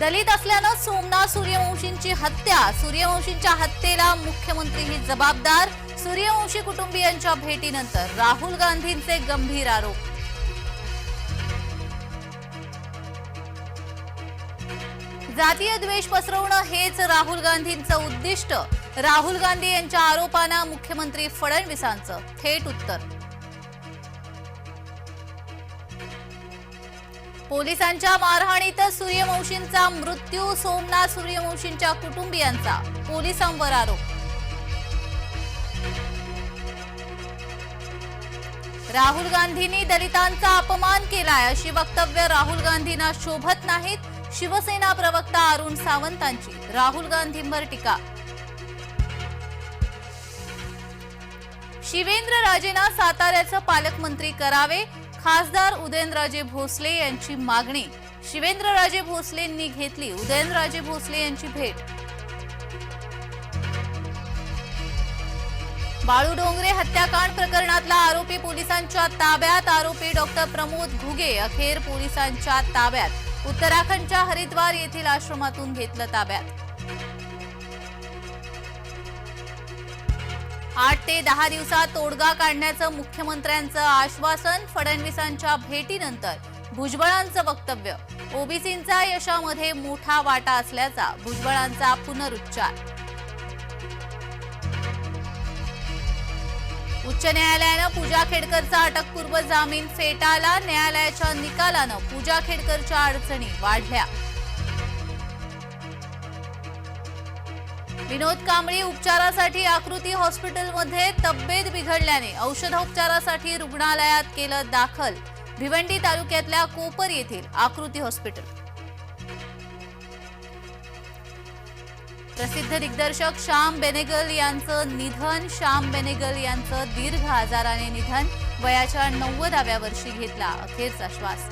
दलित असल्यानं सोमनाथ सूर्यवंशींची हत्या. सूर्यवंशींच्या हत्येला मुख्यमंत्री ही जबाबदार. सूर्यवंशी कुटुंबियांच्या भेटीनंतर राहुल गांधींचे गंभीर आरोप. जातीय द्वेष पसरवणं हेच राहुल गांधींचं उद्दिष्ट. राहुल गांधी यांच्या आरोपांना मुख्यमंत्री फडणवीसांचं थेट उत्तर. पोलिसांच्या मारहाणीत सूर्यवंशींचा मृत्यू सोमनाथ सूर्यवंशींच्या कुटुंबियांचा पोलिसांवर आरोप. राहुल गांधींनी दलितांचा अपमान केलाय अशी वक्तव्य राहुल गांधींना शोभत नाहीत शिवसेना प्रवक्ता अरुण सावंतांची. राहुल गांधींवर टीका. शिवेंद्र राजेंना साताऱ्याचं पालकमंत्री करावे खासदार उदयनराजे भोसले यांची मागणी. शिवेंद्रराजे भोसलेंनी घेतली. उदयनराजे भोसले यांची भेट. बाळू डोंगरे हत्याकांड प्रकरणातला आरोपी पोलिसांच्या ताब्यात. आरोपी डॉक्टर प्रमोद घुगे अखेर पोलिसांच्या ताब्यात. उत्तराखंडच्या हरिद्वार येथील आश्रमातून घेतलं ताब्यात. आठ ते दहा दिवसात तोडगा काढण्याचं मुख्यमंत्र्यांचं आश्वासन फडणवीसांच्या भेटीनंतर. भुजबळांचं वक्तव्य. ओबीसींचा यशामध्ये मोठा वाटा असल्याचा भुजबळांचा पुनरुच्चार. उच्च न्यायालयानं पूजा खेडकरचा अटकपूर्व जामीन फेटाळला. न्यायालयाच्या निकालानं पूजा खेडकरच्या अडचणी वाढल्या. विनोद कांबळी उपचारासाठी आकृती हॉस्पिटलमध्ये तब्येत बिघडल्याने औषधोपचारासाठी रुग्णालयात केलं दाखल. भिवंडी तालुक्यातल्या कोपर येथील आकृती हॉस्पिटल. प्रसिद्ध दिग्दर्शक श्याम बेनेगल यांचं निधन श्याम बेनेगल यांचं दीर्घ आजाराने निधन वयाच्या नव्वदाव्या वर्षी घेतला अखेरचा श्वास.